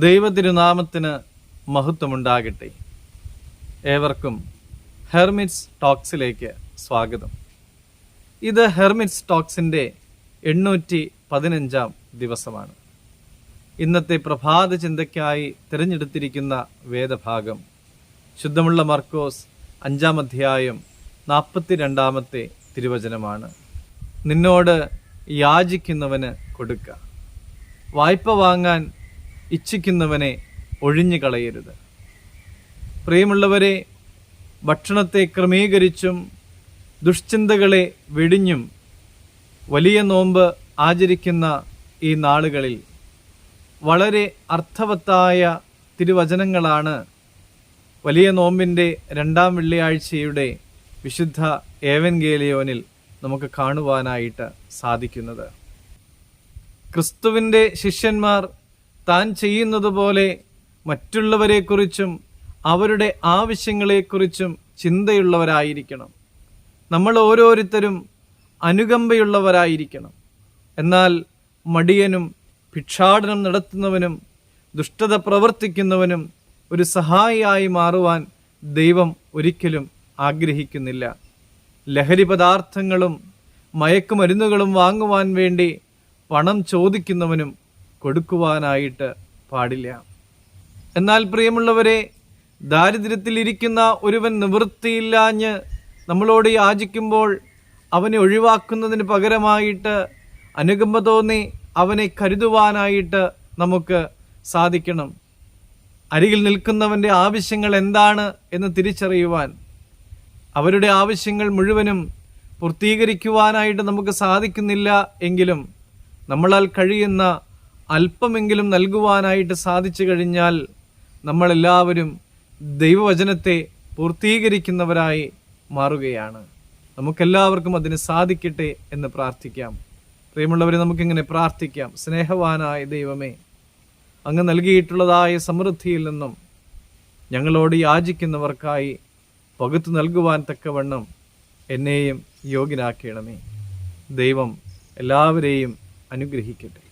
ദൈവതിരുനാമത്തിന് മഹത്വമുണ്ടാകട്ടെ. ഏവർക്കും ഹെർമിറ്റ്സ് ടോക്സിലേക്ക് സ്വാഗതം. ഇത് ഹെർമിറ്റ്സ് ടോക്സിന്റെ എണ്ണൂറ്റി പതിനഞ്ചാം ദിവസമാണ്. ഇന്നത്തെ പ്രഭാത ചിന്തയ്ക്കായി തിരഞ്ഞെടുത്തിരിക്കുന്ന വേദഭാഗം ശുദ്ധമുള്ള മർക്കോസ് അഞ്ചാം അധ്യായം നാൽപ്പത്തി രണ്ടാമത്തെ തിരുവചനമാണ്. നിന്നോട് യാചിക്കുന്നവന് കൊടുക്കുക വായ്പ വാങ്ങാൻ ഇച്ഛിക്കുന്നവനെ ഒഴിഞ്ഞു കളയരുത്. പ്രിയമുള്ളവരെ ഭക്ഷണത്തെ ക്രമീകരിച്ചും ദുഷ്ചിന്തകളെ വെടിഞ്ഞും വലിയ നോമ്പ് ആചരിക്കുന്ന ഈ നാളുകളിൽ വളരെ അർത്ഥവത്തായ തിരുവചനങ്ങളാണ് വലിയ നോമ്പിന്റെ രണ്ടാം വെള്ളിയാഴ്ചയുടെ വിശുദ്ധ ഏവൻഗേലിയോനിൽ നമുക്ക് കാണുവാനായിട്ട് സാധിക്കുന്നത്. ക്രിസ്തുവിന്റെ ശിഷ്യന്മാർ താൻ ചെയ്യുന്നത് പോലെ മറ്റുള്ളവരെക്കുറിച്ചും അവരുടെ ആവശ്യങ്ങളെക്കുറിച്ചും ചിന്തയുള്ളവരായിരിക്കണം. നമ്മൾ ഓരോരുത്തരും അനുകമ്പയുള്ളവരായിരിക്കണം. എന്നാൽ മടിയനും ഭിക്ഷാടനം നടത്തുന്നവനും ദുഷ്ടത പ്രവർത്തിക്കുന്നവനും ഒരു സഹായിയായി മാറുവാൻ ദൈവം ഒരിക്കലും ആഗ്രഹിക്കുന്നില്ല. ലഹരി പദാർത്ഥങ്ങളും മയക്കുമരുന്നുകളും വാങ്ങുവാൻ വേണ്ടി പണം ചോദിക്കുന്നവനും കൊടുക്കുവാനായിട്ട് പാടില്ല. എന്നാൽ പ്രിയമുള്ളവരെ ദാരിദ്ര്യത്തിലിരിക്കുന്ന ഒരുവൻ നിവൃത്തിയില്ലാഞ്ഞ് നമ്മളോട് യാചിക്കുമ്പോൾ അവനെ ഒഴിവാക്കുന്നതിന് പകരമായിട്ട് അനുകമ്പ തോന്നി അവനെ കരുതുവാനായിട്ട് നമുക്ക് സാധിക്കണം. അരികിൽ നിൽക്കുന്നവന്റെ ആവശ്യങ്ങൾ എന്താണ് എന്ന് തിരിച്ചറിയുവാൻ അവരുടെ ആവശ്യങ്ങൾ മുഴുവനും പൂർത്തീകരിക്കുവാനായിട്ട് നമുക്ക് സാധിക്കുന്നില്ല എങ്കിലും നമ്മളാൽ കഴിയുന്ന അല്പമെങ്കിലും നൽകുവാനായിട്ട് സാധിച്ചു കഴിഞ്ഞാൽ നമ്മളെല്ലാവരും ദൈവവചനത്തെ പൂർത്തീകരിക്കുന്നവരായി മാറുകയാണ്. നമുക്കെല്ലാവർക്കും അതിന് സാധിക്കട്ടെ എന്ന് പ്രാർത്ഥിക്കാം. പ്രിയമുള്ളവരെ നമുക്കിങ്ങനെ പ്രാർത്ഥിക്കാം. സ്നേഹവാനായ ദൈവമേ അങ്ങ് നൽകിയിട്ടുള്ളതായ സമൃദ്ധിയിൽ നിന്നും ഞങ്ങളോട് യാചിക്കുന്നവർക്കായി പകുത്തു നൽകുവാൻ തക്കവണ്ണം എന്നെയും യോഗ്യനാക്കണമേ. ദൈവം എല്ലാവരെയും അനുഗ്രഹിക്കട്ടെ.